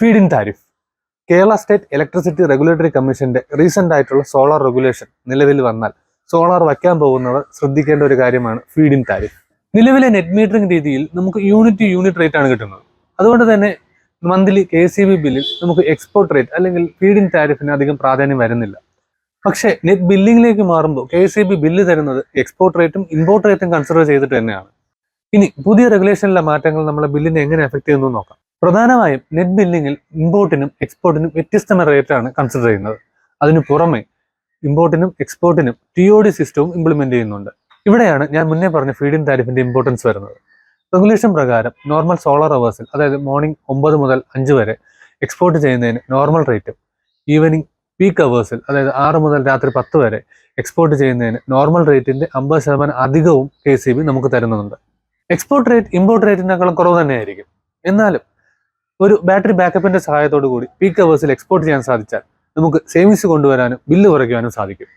Feed in tariff Kerala state electricity regulatory കമ്മീഷന്റെ recent ആയിട്ടുള്ള solar regulation നിലവിൽ വന്നാൽ സോളാർ വയ്ക്കാൻ പോകുന്നവർ ശ്രദ്ധിക്കേണ്ട ഒരു കാര്യമാണ് ഫീഡ് ഇൻ താരിഫ് നിലവിലെ നെറ്റ് മീറ്ററിംഗ് രീതിയിൽ നമുക്ക് യൂണിറ്റ് യൂണിറ്റ് റേറ്റ് ആണ് കിട്ടുന്നത്. അതുകൊണ്ട് തന്നെ മന്ത്ലി കെ സി ബി ബില്ലിൽ നമുക്ക് എക്സ്പോർട്ട് റേറ്റ് അല്ലെങ്കിൽ ഫീഡ് ഇൻ താരിഫിന് അധികം പ്രാധാന്യം വരുന്നില്ല. പക്ഷേ നെറ്റ് ബില്ലിംഗിലേക്ക് മാറുമ്പോൾ കെ സി ബി ബില്ല് തരുന്നത് എക്സ്പോർട്ട് റേറ്റും ഇമ്പോർട്ട് റേറ്റും കൺസിഡർ ചെയ്തിട്ട് തന്നെയാണ്. ഇനി പുതിയ റെഗുലേഷനിലെ മാറ്റങ്ങൾ നമ്മളെ ബില്ലിനെ എങ്ങനെ എഫക്ട് ചെയ്യുന്നു നോക്കാം. പ്രധാനമായും നെറ്റ് ബില്ലിങ്ങിൽ ഇമ്പോർട്ടിനും എക്സ്പോർട്ടിനും വ്യത്യസ്തമായ റേറ്റാണ് കൺസിഡർ ചെയ്യുന്നത്. അതിനു പുറമെ ഇമ്പോർട്ടിനും എക്സ്പോർട്ടിനും ടി ഒ ഡി സിസ്റ്റവും ഇംപ്ലിമെന്റ് ചെയ്യുന്നുണ്ട്. ഇവിടെയാണ് ഞാൻ മുന്നേ പറഞ്ഞ ഫീഡിൻ താരിഫിന്റെ ഇമ്പോർട്ടൻസ് വരുന്നത്. റെഗുലേഷൻ പ്രകാരം നോർമൽ സോളാർ അവേഴ്സിൽ അതായത് മോർണിംഗ് ഒമ്പത് മുതൽ അഞ്ച് വരെ എക്സ്പോർട്ട് ചെയ്യുന്നതിന് നോർമൽ റേറ്റും ഈവനിങ് പീക്ക് അവേഴ്സിൽ അതായത് ആറ് മുതൽ രാത്രി പത്ത് വരെ എക്സ്പോർട്ട് ചെയ്യുന്നതിന് നോർമൽ റേറ്റിന്റെ അമ്പത് ശതമാനം അധികവും കെ സി ബി നമുക്ക് തരുന്നുണ്ട്. എക്സ്പോർട്ട് റേറ്റ് ഇമ്പോർട്ട് റേറ്റിനേക്കാളും കുറവ് തന്നെയായിരിക്കും. എന്നാലും ഒരു ബാറ്ററി ബാക്കപ്പിന്റെ സഹായത്തോടു കൂടി പീക്ക് അവേഴ്സിൽ എക്സ്പോർട്ട് ചെയ്യാൻ സാധിച്ചാൽ നമുക്ക് സേവിങ്സ് കൊണ്ടുവരാനും ബില്ല് കുറയ്ക്കുവാനും സാധിക്കും.